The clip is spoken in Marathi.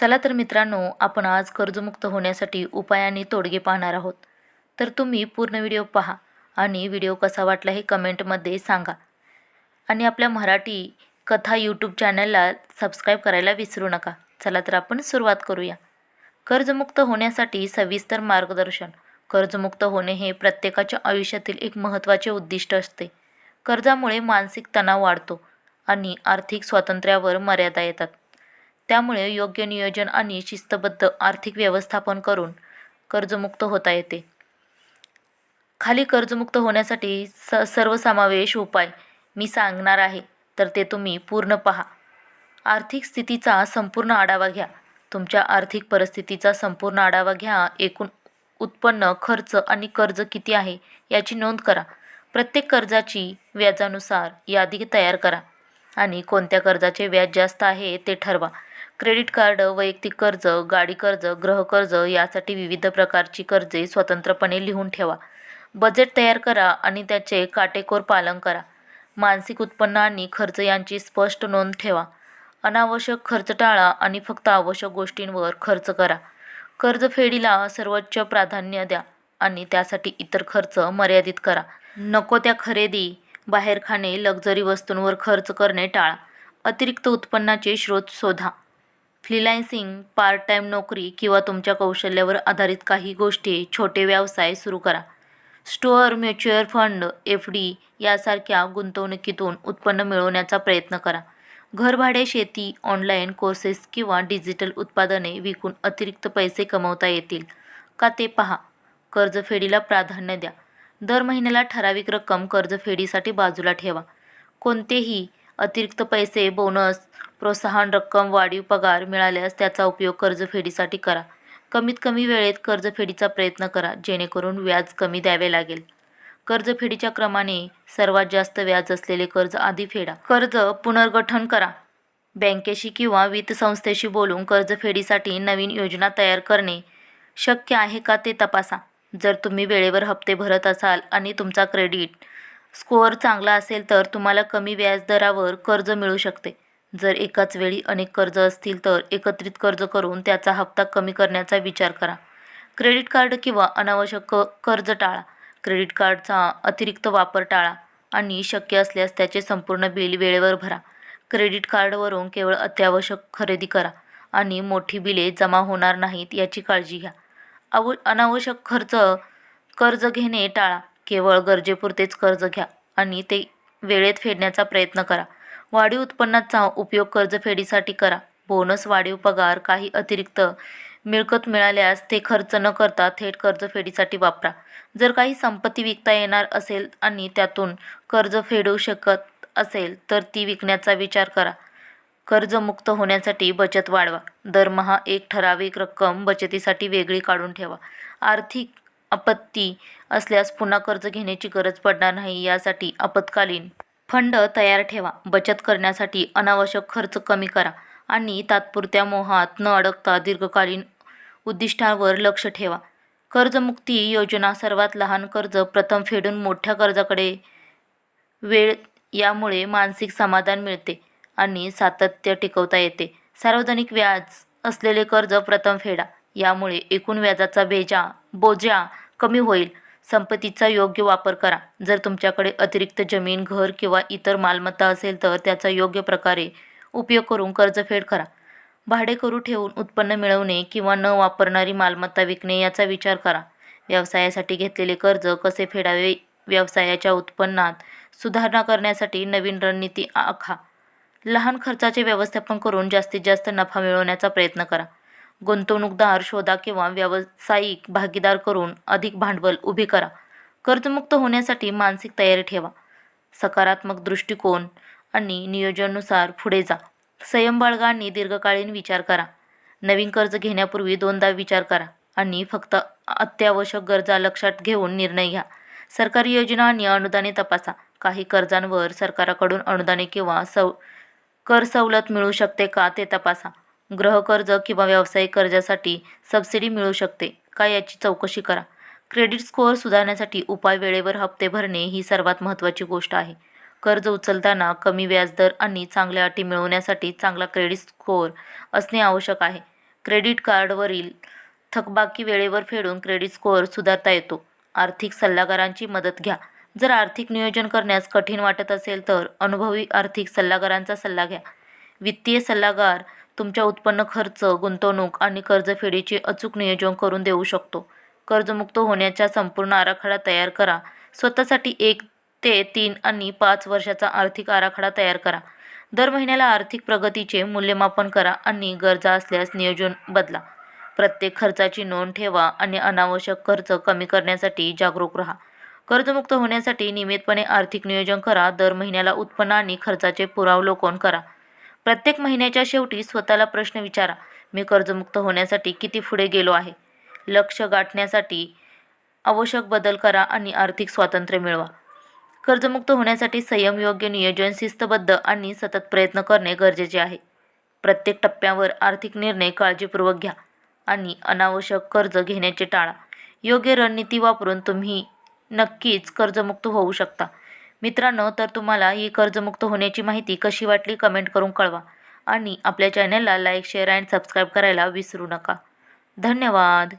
चला तर मित्रांनो आपण आज कर्जमुक्त होण्यासाठी उपाय आणि तोडगे पाहणार आहोत. तर तुम्ही पूर्ण व्हिडिओ पहा आणि व्हिडिओ कसा वाटला हे कमेंटमध्ये सांगा. आणि आपल्या मराठी कथा यूट्यूब चॅनलला सबस्क्राईब करायला विसरू नका. चला तर आपण सुरुवात करूया. कर्जमुक्त होण्यासाठी सविस्तर मार्गदर्शन. कर्जमुक्त होणे हे प्रत्येकाच्या आयुष्यातील एक महत्त्वाचे उद्दिष्ट असते. कर्जामुळे मानसिक तणाव वाढतो आणि आर्थिक स्वातंत्र्यावर मर्यादा येतात. त्यामुळे योग्य नियोजन आणि शिस्तबद्ध आर्थिक व्यवस्थापन करून कर्जमुक्त होता येते. खाली कर्जमुक्त होण्यासाठी स सर्वसमावेश उपाय मी सांगणार आहे तर ते तुम्ही पूर्ण पहा. आर्थिक स्थितीचा संपूर्ण आढावा घ्या. तुमच्या आर्थिक परिस्थितीचा संपूर्ण आढावा घ्या. एकूण उत्पन्न खर्च आणि कर्ज किती आहे याची नोंद करा. प्रत्येक कर्जाची व्याजानुसार यादी तयार करा आणि कोणत्या कर्जाचे व्याज जास्त आहे ते ठरवा. क्रेडिट कार्ड वैयक्तिक कर्ज गाडी कर्ज गृहकर्ज यासाठी विविध प्रकारची कर्जे स्वतंत्रपणे लिहून ठेवा. बजेट तयार करा आणि त्याचे काटेकोर पालन करा. मानसिक उत्पन्न आणि खर्च यांची स्पष्ट नोंद ठेवा. अनावश्यक खर्च टाळा आणि फक्त आवश्यक गोष्टींवर खर्च करा. कर्जफेडीला सर्वोच्च प्राधान्य द्या आणि त्यासाठी इतर खर्च मर्यादित करा. नको त्या खरेदी बाहेर खाणे लक्झरी वस्तूंवर खर्च करणे टाळा. अतिरिक्त उत्पन्नाचे स्रोत शोधा. फ्रीलान्सिंग पार्ट टाईम नोकरी किंवा तुमच्या कौशल्यावर आधारित काही गोष्टी छोटे व्यवसाय सुरू करा. Store mutual fund F D यासारख्या गुंतवणुकीतून उत्पन्न मिळवण्याचा प्रयत्न करा. घरभाडे शेती ऑनलाईन कोर्सेस किंवा डिजिटल उत्पादने विकून अतिरिक्त पैसे कमवता येतील. का ते पहा. कर्जफेडीला प्राधान्य द्या. दर महिन्याला ठराविक रक्कम कर्जफेडीसाठी बाजूला ठेवा. कोणतेही अतिरिक्त पैसे बोनस प्रोत्साहन रक्कम वाढीव पगार मिळाल्यास त्याचा उपयोग कर्जफेडीसाठी करा. कमीत कमी वेळेत कर्जफेडीचा प्रयत्न करा जेणेकरून व्याज कमी द्यावे लागेल. कर्जफेडीच्या क्रमाने सर्वात जास्त व्याज असलेले कर्ज आधी फेडा. कर्ज पुनर्गठन करा. बँकेशी किंवा वित्तसंस्थेशी बोलून कर्जफेडीसाठी नवीन योजना तयार करणे शक्य आहे का ते तपासा. जर तुम्ही वेळेवर हप्ते भरत असाल आणि तुमचा क्रेडिट स्कोअर चांगला असेल तर तुम्हाला कमी व्याजदरावर कर्ज मिळू शकते. जर एकाच वेळी अनेक कर्ज असतील तर एकत्रित कर्ज करून त्याचा हप्ता कमी करण्याचा विचार करा. क्रेडिट कार्ड किंवा अनावश्यक क कर्ज टाळा. क्रेडिट कार्डचा अतिरिक्त वापर टाळा आणि शक्य असल्यास त्याचे संपूर्ण बिल वेळेवर भरा. क्रेडिट कार्डवरून केवळ अत्यावश्यक खरेदी करा आणि मोठी बिले जमा होणार नाहीत याची काळजी घ्या. अव अनावश्यक खर्च कर्ज घेणे टाळा. केवळ गरजेपुरतेच कर्ज घ्या आणि ते वेळेत फेडण्याचा प्रयत्न करा. वाढीव उत्पन्नाचा उपयोग कर्जफेडीसाठी करा. बोनस वाढीव पगार काही अतिरिक्त मिळकत मिळाल्यास ते खर्च न करता थेट कर्जफेडीसाठी वापरा. जर काही संपत्ती विकता येणार असेल आणि त्यातून कर्ज फेडू शकत असेल तर ती विकण्याचा विचार करा. कर्जमुक्त होण्यासाठी बचत वाढवा. दरमहा एक ठराविक रक्कम बचतीसाठी वेगळी काढून ठेवा. आर्थिक आपत्ती असल्यास पुन्हा कर्ज घेण्याची गरज पडणार नाही यासाठी आपत्कालीन फंड तयार ठेवा. बचत करण्यासाठी अनावश्यक खर्च कमी करा आणि तात्पुरत्या मोहात न अडकता दीर्घकालीन उद्दिष्टांवर लक्ष ठेवा. कर्जमुक्ती योजना सर्वात लहान कर्ज प्रथम फेडून मोठ्या कर्जाकडे वेळ यामुळे मानसिक समाधान मिळते आणि सातत्य टिकवता येते. सार्वजनिक व्याज असलेले कर्ज प्रथम फेडा. यामुळे एकूण व्याजाचा बेजा बोजा कमी होईल. संपत्तीचा योग्य वापर करा. जर तुमच्याकडे अतिरिक्त जमीन घर किंवा इतर मालमत्ता असेल तर त्याचा योग्य प्रकारे उपयोग करून कर्जफेड करा. भाडेकरू ठेवून उत्पन्न मिळवणे किंवा न वापरणारी मालमत्ता विकणे याचा विचार करा. व्यवसायासाठी घेतलेले कर्ज कसे फेडावे? व्यवसायाच्या उत्पन्नात सुधारणा करण्यासाठी नवीन रणनीती आखा. लहान खर्चाचे व्यवस्थापन करून जास्तीत जास्त नफा मिळवण्याचा प्रयत्न करा. गुंतवणूकदार शोधा किंवा व्यावसायिक भागीदार करून अधिक भांडवल उभे करा. कर्जमुक्त होण्यासाठी मानसिक तयारी ठेवा. सकारात्मक दृष्टिकोन आणि नियोजनानुसार पुढे जा. संयम बाळगा आणि दीर्घकालीन विचार करा. नवीन कर्ज घेण्यापूर्वी दोनदा विचार करा आणि फक्त अत्यावश्यक गरजा लक्षात घेऊन निर्णय घ्या. सरकारी योजना आणि अनुदाने तपासा. काही कर्जांवर सरकाराकडून अनुदाने किंवा सव कर सवलत मिळू शकते का ते तपासा. गृहकर्ज किंवा व्यावसायिक कर्जासाठी सबसिडी मिळू शकते. का याची चौकशी करा. क्रेडिट स्कोअर सुधारण्यासाठी उपाय वेळेवर हप्ते भरणे ही सर्वात महत्त्वाची गोष्ट आहे. कर्ज उचलताना कमी व्याजदर आणि चांगल्या अटी मिळवण्यासाठी चांगला क्रेडिट स्कोअर असणे आवश्यक आहे. क्रेडिट कार्डवरील थकबाकी वेळेवर फेडून क्रेडिट स्कोअर सुधारता येतो. आर्थिक सल्लागारांची मदत घ्या. जर आर्थिक नियोजन करण्यास कठीण वाटत असेल तर अनुभवी आर्थिक सल्लागारांचा सल्ला घ्या. वित्तीय सल्लागार तुमच्या उत्पन्न खर्च गुंतवणूक आणि कर्जफेडीचे अचूक नियोजन करून देऊ शकतो. कर्जमुक्त होण्याचा संपूर्ण आराखडा तयार करा. स्वतःसाठी एक ते तीन आणि पाच वर्षाचा आर्थिक आराखडा तयार करा. दर महिन्याला आर्थिक प्रगतीचे मूल्यमापन करा आणि गरजा असल्यास नियोजन बदला. प्रत्येक खर्चाची नोंद ठेवा आणि अनावश्यक खर्च कमी करण्यासाठी जागरूक राहा. कर्जमुक्त होण्यासाठी नियमितपणे आर्थिक नियोजन करा. दर महिन्याला उत्पन्न आणि खर्चाचे पुरावलोकन करा. प्रत्येक महिन्याच्या शेवटी स्वतःला प्रश्न विचारा मी कर्जमुक्त होण्यासाठी किती पुढे गेलो आहे? लक्ष गाठण्यासाठी आवश्यक बदल करा आणि आर्थिक स्वातंत्र्य मिळवा. कर्जमुक्त होण्यासाठी संयम योग्य नियोजन शिस्तबद्ध आणि सतत प्रयत्न करणे गरजेचे आहे. प्रत्येक टप्प्यावर आर्थिक निर्णय काळजीपूर्वक घ्या आणि अनावश्यक कर्ज घेण्याचे टाळा. योग्य रणनीती वापरून तुम्ही नक्कीच कर्जमुक्त होऊ शकता. मित्रांनो तर तुम्हाला ही कर्जमुक्त होण्याची माहिती कशी वाटली कमेंट करून कळवा आणि आपल्या चॅनलला लाईक शेअर अँड सबस्क्राईब करायला विसरू नका. धन्यवाद.